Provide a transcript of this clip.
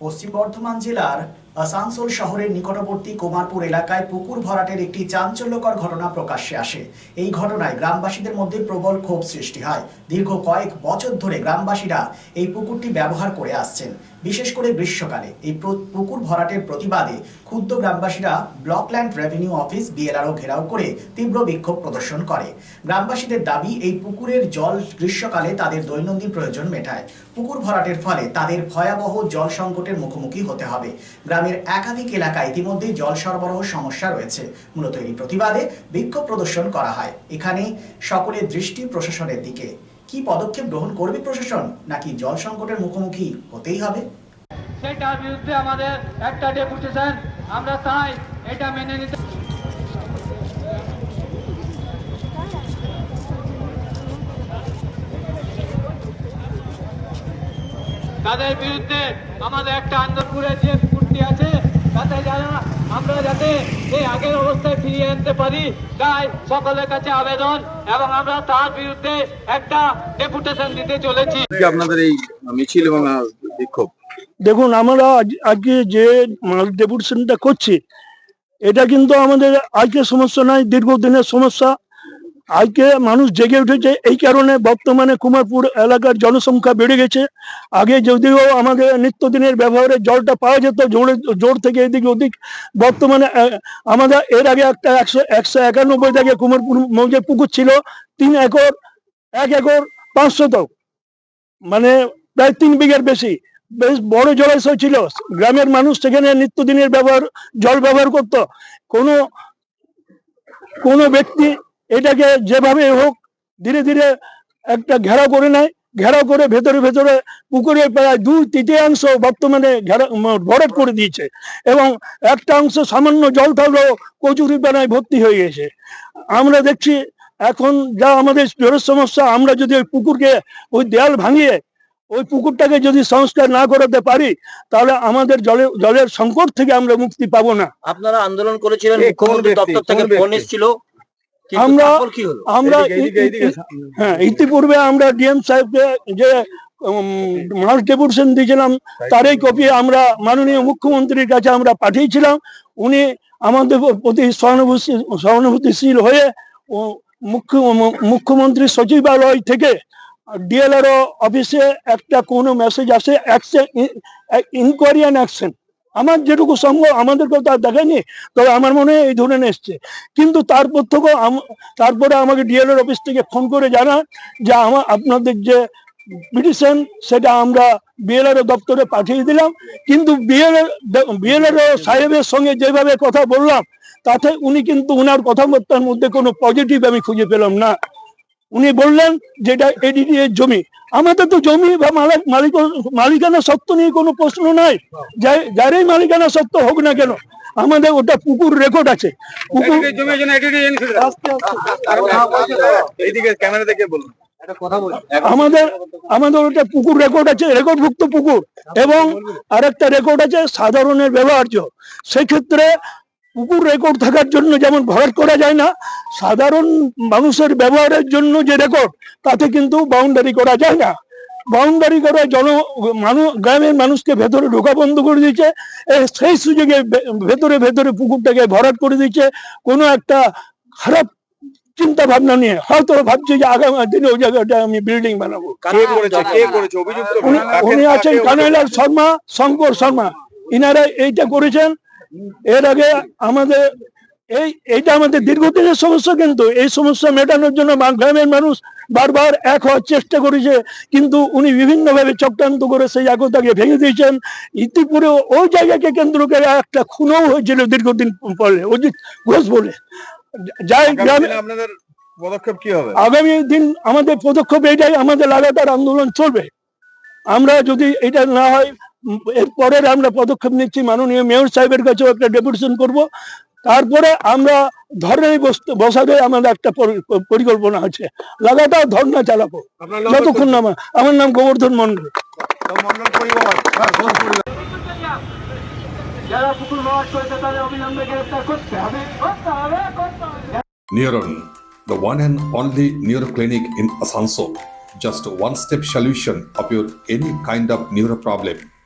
পশ্চিম বর্ধমান জেলার আসানসোল শহরের নিকটবর্তী কুমারপুর এলাকায় পুকুর ভরাটের একটি চাঞ্চল্যকর ঘটনা প্রকাশ্যে আসে। এই ঘটনায় গ্রামবাসীদের মধ্যে প্রবল ক্ষোভ সৃষ্টি হয়। দীর্ঘ কয়েক বছর ধরে গ্রামবাসীরা এই পুকুরটি ব্যবহার করে আসছেন। বিশেষ করে গ্রীষ্মকালে। এই পুকুর ভরাটের প্রতিবাদে ক্ষুদ্র গ্রামবাসীরা block land revenue office, BLRO gherao করে তীব্র বিক্ষোভ প্রদর্শন করে। গ্রামবাসীদের দাবি, এই পুকুরের জল গ্রীষ্মকালে তাদের দৈনন্দিন প্রয়োজন মেটায়। পুকুর ভরাটের ফলে তাদের ভয়াবহ জল সংকটের মুখোমুখি হতে হবে। গ্রামের একাধিক এলাকায় ইতিমধ্যেই জল সরবরাহ সমস্যা রয়েছে। মূলত এই প্রতিবাদে বিক্ষোভ প্রদর্শন করা হয়। এখানে সকলের দৃষ্টি প্রশাসনের দিকে। কি পদক্ষেপ গ্রহণ করবে প্রশাসন? নাকি জল সংকটের মুখোমুখি হতেই হবে? সেটার বিরুদ্ধে আমাদের একটা ডেপুটেশন। আমরা চাই এটা মেনে নিতে। তাদের বিরুদ্ধে আমাদের একটা আন্দোলনের যে পুকুরটি আছে তাতে যারা আমরা যাতে এই আগের অবস্থায় ফিরিয়ে আনতে পারি। তাই সকলের কাছে আবেদন এবং আমরা তার বিরুদ্ধে একটা ডেপুটেশন দিতে চলেছি। আপনাদের এই মিছিল এবং বিক্ষোভ? দেখুন আমরা আজকে যে মাল ডেপুটেশনটা করছি এটা কিন্তু আমাদের আজকে সমস্যা নয় দীর্ঘদিনের সমস্যা। আজকে মানুষ জেগে উঠেছে, এই কারণে বর্তমানে কুমারপুর এলাকার জনসংখ্যা বেড়ে গেছে। আগে যদিও আমাদের নিত্যদিনের ব্যবহারে জলটা পাওয়া যেত, জোরে, জোর থেকে এদিক ওদিক, বর্তমানে আমাদের এর আগে একটা একশো একশো একানব্বই থেকে কুমারপুর মৌজে পুকুর ছিল, তিন একর, এক একর পাঁচশত। মানে প্রায় তিন বিঘের বেশি। বেশ বড় জলাশয় ছিল। গ্রামের মানুষ সেখানে নিত্যদিনের ব্যবহার, জল ব্যবহার করত। কোনো কোনো ব্যক্তি এটাকে যেভাবে হোক ধীরে ধীরে একটা ঘেরাও করে নেয় ঘেরাও করে ভেতরে ভেতরে পুকুরে প্রায় দুই তৃতীয়াংশ বর্তমানে ঘেরা ম- করে দিয়েছে এবং একটা অংশ সামান্য জল থাকলেও কচুরি পানায় ভর্তি হয়ে গেছে। আমরা দেখছি এখন যা আমাদের জলের সমস্যা আমরা যদি ওই পুকুরকে ওই দেয়াল ভাঙিয়ে ওই পুকুরটাকে যদি সংস্কার না করাতে পারি তাহলে আমাদের জলের জলের সংকট থেকে আমরা মুক্তি পাবো না। আপনারা আন্দোলন করেছিলেন মুখ্যমন্ত্রী দপ্তর থেকে ফোন এসেছিল? আমরা- আমরা হ্যাঁ ইতিপূর্বে আমরা ডিএম সাহেবকে যে মাস ডেপুটেশন দিয়েছিলাম তারই কপি আমরা মাননীয় মুখ্যমন্ত্রীর কাছে আমরা পাঠিয়েছিলাম। উনি আমাদের প্রতি সহানুভূতি সহানুভূতিশীল হয়ে ও মুখ্য মুখ্যমন্ত্রী সচিবালয় থেকে ডিএলআরও অফিসে একটা কোনো মেসেজ আসে অ্যাকশন ইনকোয়ারি অ্যান্ড অ্যাকশন আমার যেটুকু সম্ভব আমাদের কথা দেখায়নি তবে আমার মনে হয় এই ধরনের এসছে। কিন্তু তারপর থেকেও তারপরে আমাকে ডিএলআর অফিস থেকে ফোন করে জানান যে আমার আপনাদের যে পিটিশন, সেটা আমরা বিএলআর দপ্তরে পাঠিয়ে দিলাম। কিন্তু বিএলআর বিএলআর সাহেবের সঙ্গে যেভাবে কথা বললাম, তাতে উনি কিন্তু উনার কথাবার্তার মধ্যে কোনো পজিটিভ আমি খুঁজে পেলাম না। উনি বললেন যেটা এডিডি এর জমি। আমাদের তো জমি বা মালিক মালিক মালিকানা সত্ত্ব নিয়ে কোনো প্রশ্ন নাই। যাই- যারই মালিকানা সত্ত্ব হোক না কেন আমাদের ওটা পুকুর রেকর্ড আছে। পুকুর আমাদের আমাদের ওটা পুকুর রেকর্ড আছে রেকর্ডভুক্ত পুকুর। এবং আরেকটা রেকর্ড আছে সাধারণের ব্যবহার্য। সেক্ষেত্রে পুকুর রেকর্ড থাকার জন্য যেমন ভরাট করা যায় না সাধারণ মানুষের ব্যবহারের জন্য যে রেকর্ড তাতে কিন্তু বাউন্ডারি করা যায় না। বাউন্ডারি করা জন মানুষ গ্রামের মানুষকে ভেতরে ঢোকা বন্ধ করে দিচ্ছে এ সেই সুযোগে ভে- ভেতরে ভেতরে পুকুরটাকে ভরাট করে দিচ্ছে কোনো একটা খারাপ চিন্তা ভাবনা নিয়ে হয়তো ভাবছে যে আগামী দিনে ওই জায়গাটা আমি বিল্ডিং বানাবো। কে করেছে? কে করেছে? অভিযুক্ত উনি আছেন কানাইলাল শর্মা শঙ্কর শর্মা। ইনারা এইটা করেছেন এর আগে আমাদের এই এইটা আমাদের দীর্ঘদিনের সমস্যা কিন্তু এই সমস্যা মেটানোর জন্য গ্রামের মানুষ বারবার এক হওয়ার চেষ্টা করেছে কিন্তু উনি বিভিন্নভাবে চক্রান্ত করে সেই একতাকে ভেঙে দিয়েছেন। ইতিপুরে ওই জায়গাকে কেন্দ্র করে একটা খুনও হয়েছিল দীর্ঘদিন পরে অজিত ঘোষ বলে। যাই গ্রামে আপনাদের পদক্ষেপ কি হবে? আগামী দিন আমাদের পদক্ষেপ এটাই আমাদের লাগাতার আন্দোলন চলবে। আমরা যদি এটা না হয় উম, এর পরের আমরা পদক্ষেপ নিচ্ছি মাননীয় মেয়র সাহেবের কাছেও একটা ডেপুটেশন করব। তারপরে আমরা ধর্নায় বসতে বসাতে আমাদের একটা পরি- পরিকল্পনা আছে। লাগাতার ধর্না চালাবো। আপনার নাম আমার- আমার নাম গোবর্ধন মন্ডল হবে। Neuron, the one and only neuro clinic in Asansol. Just one step solution of your any kind of neuro problem.